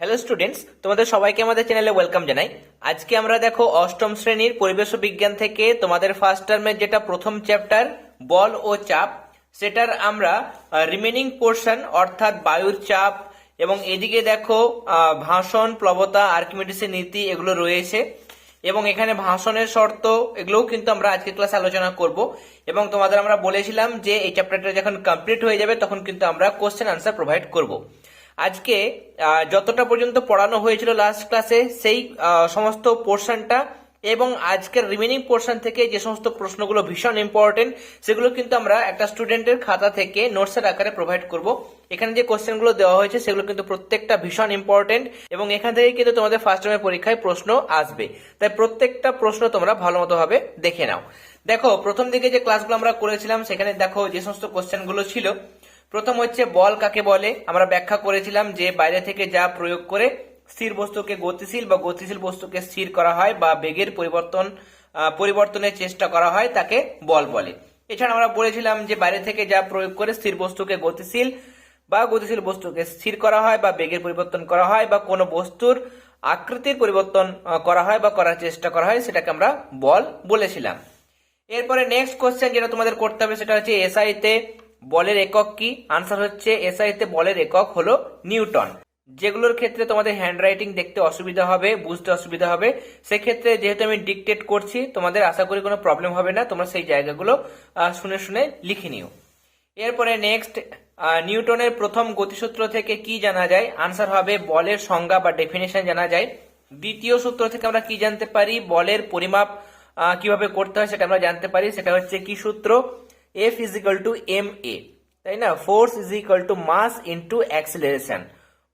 Hello students তোমাদের সবাইকে আমাদের চ্যানেলে ওয়েলকাম জানাই। আজকে আমরা দেখো অষ্টম শ্রেণির পরিবেশ বিজ্ঞান থেকে তোমাদের ফার্স্ট টার্মের যেটা প্রথম চ্যাপ্টার বল ও চাপ, সেটার আমরা রিমেনিং পোর্শন অর্থাৎ বায়ুর চাপ এবং এদিকে দেখো ভাষণ, প্লবতা আর্কিমিডিসের নীতি এগুলো রয়েছে। এবং এখানে ভাষণের শর্ত এগুলোও কিন্তু আমরা আজকে ক্লাসে আলোচনা করব। এবং তোমাদের আমরা বলেছিলাম যে এই চ্যাপ্টারটা যখন কমপ্লিট হয়ে যাবে, তখন কিন্তু আমরা কোশ্চেন আনসার প্রোভাইড করব। আজকে যতটা পর্যন্ত পড়ানো হয়েছিল লাস্ট ক্লাসে সেই সমস্ত পোর্শনটা এবং আজকের রিমেনিং পোর্শন থেকে যে সমস্ত প্রশ্নগুলো ভীষণ ইম্পর্টেন্ট সেগুলো কিন্তু আমরা একটা স্টুডেন্টের খাতা থেকে নোটসের আকারে প্রোভাইড করব। এখানে যে কোশ্চেনগুলো দেওয়া হয়েছে, সেগুলো কিন্তু প্রত্যেকটা ভীষণ ইম্পর্টেন্ট এবং এখান থেকে কিন্তু তোমাদের ফার্স্ট টাইমের পরীক্ষায় প্রশ্ন আসবে। তাই প্রত্যেকটা প্রশ্ন তোমরা ভালো মতো ভাবে দেখে নাও। দেখো, প্রথম দিকে যে ক্লাসগুলো আমরা করেছিলাম, সেখানে দেখো যে সমস্ত কোশ্চেনগুলো ছিল প্রথম হচ্ছে বল কাকে বলে? আমরা ব্যাখ্যা করেছিলাম যে বাইরে থেকে যা প্রয়োগ করে স্থির বস্তুকে গতিশীল বা গতিশীল বস্তুকে স্থির করা হয় বা বেগের পরিবর্তন পরিবর্তনের চেষ্টা করা হয় তাকে বল বলে। এছাড়া আমরা বলেছিলাম যে বাইরে থেকে যা প্রয়োগ করে স্থির বস্তুকে গতিশীল বা গতিশীল বস্তুকে স্থির করা হয় বা বেগের পরিবর্তন করা হয় বা কোনো বস্তুর আকৃতির পরিবর্তন করা হয় বা করার চেষ্টা করা হয়, সেটাকে আমরা বল বলেছিলাম। এরপরে নেক্সট কোশ্চেন যেটা তোমাদের করতে হবে সেটা হচ্ছে এসআই তে বলের একক কি? আনসার হচ্ছে এসআই তে বলের একক হলো নিউটন। যেগুলোর ক্ষেত্রে তোমাদের হ্যান্ড রাইটিং দেখতে অসুবিধা হবে, বুঝতে অসুবিধা হবে, সেক্ষেত্রে যেহেতু আমি ডিকটেট করছি, তোমাদের আশা করি কোনো প্রবলেম হবে না, তোমরা সেই জায়গাগুলো শুনে শুনে লিখে নিও। এরপরে নেক্সট নিউটনের প্রথম গতিসূত্র থেকে কি জানা যায়? আনসার হবে বলের সংজ্ঞা বা ডেফিনেশন জানা যায়। দ্বিতীয় সূত্র থেকে আমরা কি জানতে পারি? বলের পরিমাপ কীভাবে করতে হয় সেটা আমরা জানতে পারি। সেটা হচ্ছে কি সূত্র? F is equal to M A তাই না? Force is equal to mass into acceleration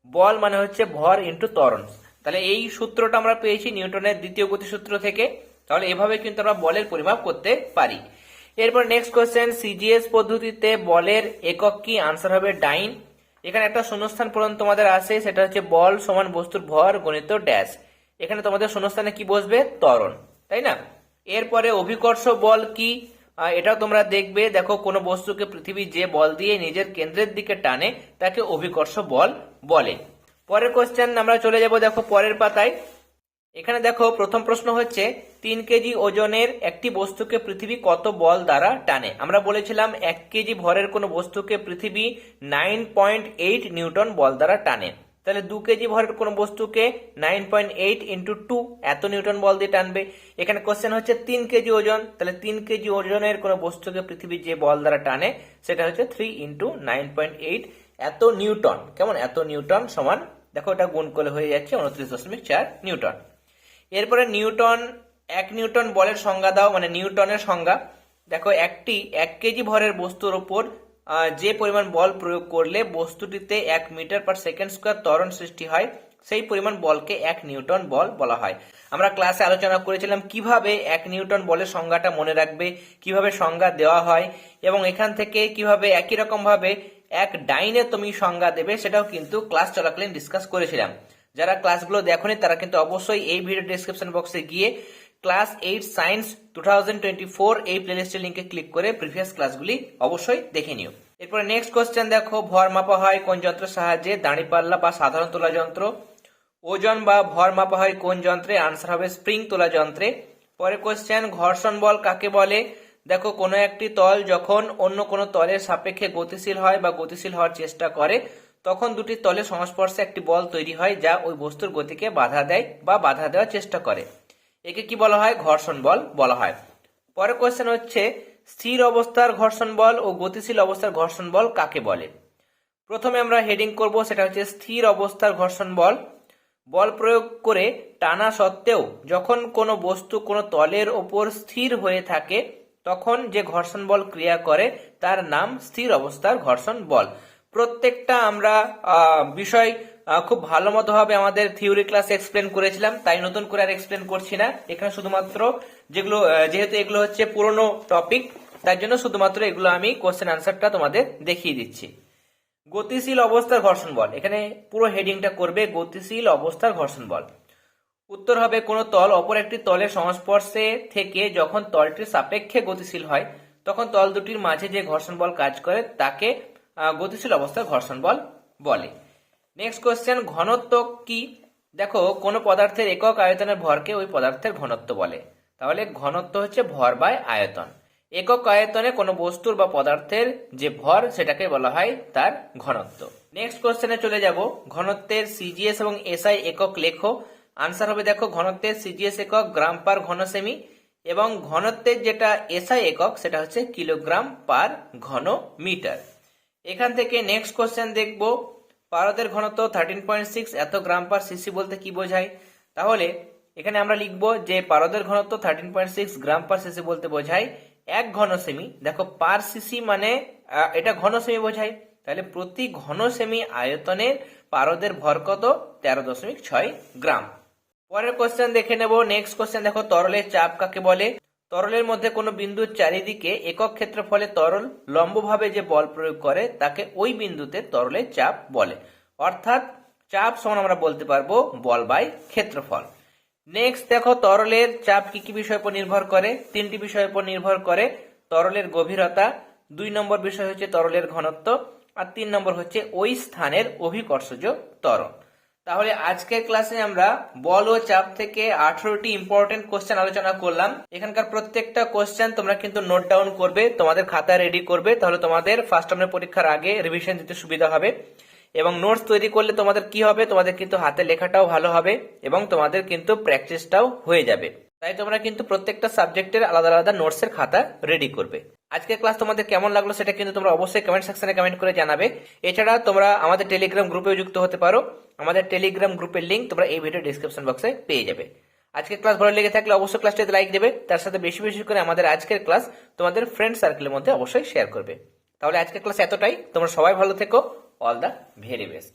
বল মানে হচ্ছে ভর ইন্টু ত্বরণ। তাহলে এই সূত্রটা আমরা পেয়েছি নিউটনের দ্বিতীয় গতিসূত্র থেকে। তাহলে এভাবে কিন্তু আমরা বলের পরিমাপ করতে পারি। এরপর নেক্সট কোয়েশ্চেন সিজিএস পদ্ধতিতে বলের একক কি? আনসার হবে ডাইন। এখানে একটা শূন্যস্থান পূরণ তোমাদের আসে সেটা হচ্ছে বল সমান বস্তুর ভর গণিত ড্যাশ এখানে তোমাদের শূন্যস্থানে কি বসবে? ত্বরণ, তাই না? এরপরে অভিকর্ষ বল কি? এটাও তোমরা দেখবে, দেখো কোনো বস্তুকে পৃথিবী যে বল দিয়ে নিজের কেন্দ্রের দিকে টানে, তাকে অভিকর্ষ বল বলে। পরের কোশ্চেন আমরা চলে যাব, দেখো পরের পাতায়। এখানে দেখো, প্রথম প্রশ্ন হচ্ছে, তিন কেজি ওজনের একটি বস্তুকে পৃথিবী কত বল দ্বারা টানে? আমরা বলেছিলাম, এক কেজি ভরের কোনো বস্তুকে পৃথিবী নাইন পয়েন্ট এইট নিউটন বল দ্বারা টানে। তাহলে দু কেজি ভরের কোনো বস্তুকে nine point eight into two এত নিউটন বল দিয়ে টানবে। এখানে কোশ্চেন হচ্ছে তিন কেজি ওজন। তাহলে তিন কেজি ওজনের কোনো বস্তুকে পৃথিবীর যে বল দ্বারা টানে সেটা হচ্ছে three into nine point eight এত নিউটন। কেমন? এত নিউটন সমান দেখো এটা গুণ করলে হয়ে যাচ্ছে উনত্রিশ দশমিক চার নিউটন। এরপরে নিউটন এক নিউটন বলের সংজ্ঞা দাও মানে নিউটনের সংজ্ঞা। দেখো একটি এক কেজি ভরের বস্তুর আহ, যে পরিমাণ বল প্রয়োগ করলে বস্তুটিতে এক মিটার পার সেকেন্ড স্কোয়ার ত্বরণ সৃষ্টি হয়, সেই পরিমাণ বলকে এক নিউটন বল বলা হয়। আমরা ক্লাসে আলোচনা করেছিলাম কীভাবে এক নিউটন বলের সংজ্ঞাটা মনে রাখবে, কীভাবে সংজ্ঞা দেওয়া হয়, এবং এখান থেকে কীভাবে একই রকম ভাবে এক ডাইনে তুমি সংজ্ঞা দেবে, সেটাও কিন্তু ক্লাস চলাকালীন ডিসকাস করেছিলাম। যারা ক্লাসগুলো দেখোনি, তারা কিন্তু অবশ্যই এই ভিডিও ডিসক্রিপশন বক্সে গিয়ে ক্লাস এইট সায়েন্স টু এই প্লেলিস্টের লিঙ্কে ক্লিক করে প্রিভিয়াস ক্লাসগুলি অবশ্যই দেখে নিও। এরপরে নেক্সট কোশ্চেন দেখো, ভর মাপা হয় কোন যন্ত্রের সাহায্যে? দাঁড়িপাল্লা বা সাধারণ তোলা যন্ত্র। ওজন বা ভর মাপা হয় কোন যন্ত্রে? আনসার হবে স্প্রিং তোলা যন্ত্রে। পরে কোশ্চেন ঘর্ষণ বল কাকে বলে? দেখো, কোনো একটি তল যখন অন্য কোনো তলের সাপেক্ষে গতিশীল হয় বা গতিশীল হওয়ার চেষ্টা করে, তখন দুটি তলের সংস্পর্শে একটি বল তৈরি হয় যা ওই বস্তুর গতিকে বাধা দেয় বা বাধা দেওয়ার চেষ্টা করে। একে কি বলা হয়? ঘর্ষণ বল বলা হয়। পরের কোয়েশ্চেন হচ্ছে, স্থির অবস্থার ঘর্ষণ বল ও গতিশীল অবস্থার ঘর্ষণ বল কাকে বলে? প্রথমে আমরা হেডিং করব, সেটা হচ্ছে স্থির অবস্থার ঘর্ষণ বল। বল প্রয়োগ করে টানা সত্ত্বেও যখন কোনো বস্তু কোনো তলের ওপর স্থির হয়ে থাকে, তখন যে ঘর্ষণ বল ক্রিয়া করে, তার নাম স্থির অবস্থার ঘর্ষণ বল। প্রত্যেকটা আমরা বিষয় খুব ভালো মতো ভাবে আমাদের থিওরি ক্লাসে এক্সপ্লেন করেছিলাম, তাই নতুন করে আর এক্সপ্লেন করছি না। এখানে শুধুমাত্র যেগুলো যেহেতু এগুলো হচ্ছে পুরনো টপিক তার জন্য শুধুমাত্র এগুলো আমি কোশ্চেন আনসারটা তোমাদের দেখিয়ে দিচ্ছি। গতিশীল অবস্থার ঘর্ষণ বল, এখানে পুরো হেডিংটা করবে গতিশীল অবস্থার ঘর্ষণ বল। উত্তর হবে কোনো তল, অপর একটি তলের সংস্পর্শে থেকে যখন তলটির সাপেক্ষে গতিশীল হয়, তখন তল দুটির মাঝে যে ঘর্ষণ বল কাজ করে, তাকে গতিশীল অবস্থার ঘর্ষণ বল বলে। নেক্সট কোয়েশ্চেন ঘনত্ব কি? দেখো, কোনো পদার্থের একক আয়তনের ভরকে ওই পদার্থের ঘনত্ব বলে। তাহলে ঘনত্ব হচ্ছে ভর বাই আয়তন। একক আয়তনে কোনো বস্তুর বা পদার্থের যে ভর, সেটাকে বলা হয় তার ঘনত্ব। নেক্সট কোশ্চেনে চলে যাব। ঘনত্বের সিজিএস এবং এসআই একক লেখো। আনসার হবে, দেখো, ঘনত্বের সিজিএস একক গ্রাম পার ঘন সেমি এবং ঘনত্বের যেটা এসআই একক, সেটা হচ্ছে কিলোগ্রাম পার ঘন মিটার এখান থেকে নেক্সট কোশ্চেন দেখব। পারদের ঘনত্ব থার্টিন পয়েন্ট সিক্স এত গ্রাম পার সিসি বলতে কি বোঝায়? তাহলে, এখানে আমরা লিখব যে পারদের ঘনত্ব thirteen point six gram per CC বলতে বোঝায় এক ঘন সেমি দেখো, পার সিসি মানে এটা ঘন সেমি বোঝায়। তাহলে প্রতি ঘন সেমি আয়তনের পারদের ভর কত? তেরো দশমিক ছয় গ্রাম। পরের কোশ্চেন দেখে নেব। নেক্সট কোশ্চেন দেখো, তরলের চাপ কাকে বলে? তরলের মধ্যে কোনো বিন্দুর চারিদিকে একক ক্ষেত্রফলে তরল লম্বভাবে যে বল প্রয়োগ করে, তাকে ওই বিন্দুতে তরলের চাপ বলে। অর্থাৎ চাপ সমান আমরা বলতে পারব বল বাই ক্ষেত্রফল। নেক্সট দেখো, তরলের চাপ কি কি বিষয়ের উপর নির্ভর করে? তিনটি বিষয়ের উপর নির্ভর করে তরলের গভীরতা, দুই নম্বর বিষয় হচ্ছে তরলের ঘনত্ব, আর তিন নম্বর হচ্ছে ওই স্থানের অভিকর্ষজ ত্বরণ তাহলে আজকের ক্লাসে আমরা বল ও চাপ থেকে আঠারোটি ইম্পর্টেন্ট কোশ্চেন আলোচনা করলাম। এখানকার প্রত্যেকটা কোশ্চেন তোমরা কিন্তু নোট ডাউন করবে, তোমাদের খাতা রেডি করবে, তাহলে তোমাদের ফার্স্ট টার্মের পরীক্ষার আগে রিভিশন দিতে সুবিধা হবে। এবং নোটস তৈরি করলে তোমাদের কি হবে? তোমাদের কিন্তু হাতে লেখাটাও ভালো হবে এবং তোমাদের কিন্তু প্র্যাকটিসটাও হয়ে যাবে। তাই তোমরা কিন্তু প্রত্যেকটা সাবজেক্টের আলাদা আলাদা নোটসের খাতা রেডি করবে। আজকের ক্লাস তোমাদের কেমন লাগল সেটা কিন্তু তোমরা অবশ্যই কমেন্ট সেকশনে কমেন্ট করে জানাবে। এছাড়া তোমরা আমাদের টেলিগ্রাম গ্রুপেও যুক্ত হতে পারো। আমাদের টেলিগ্রাম গ্রুপের লিঙ্ক তোমরা এই ভিডিও ডিসক্রিপশন বক্সে পেয়ে যাবে। আজকের ক্লাস ভালো লেগে থাকলে অবশ্যই ক্লাসটিতে লাইক দেবে। তার সাথে বেশি বেশি করে আমাদের আজকের ক্লাস তোমাদের ফ্রেন্ড সার্কেলের মধ্যে অবশ্যই শেয়ার করবে। তাহলে আজকের ক্লাস এতটাই। তোমরা সবাই ভালো থেকো। All the very best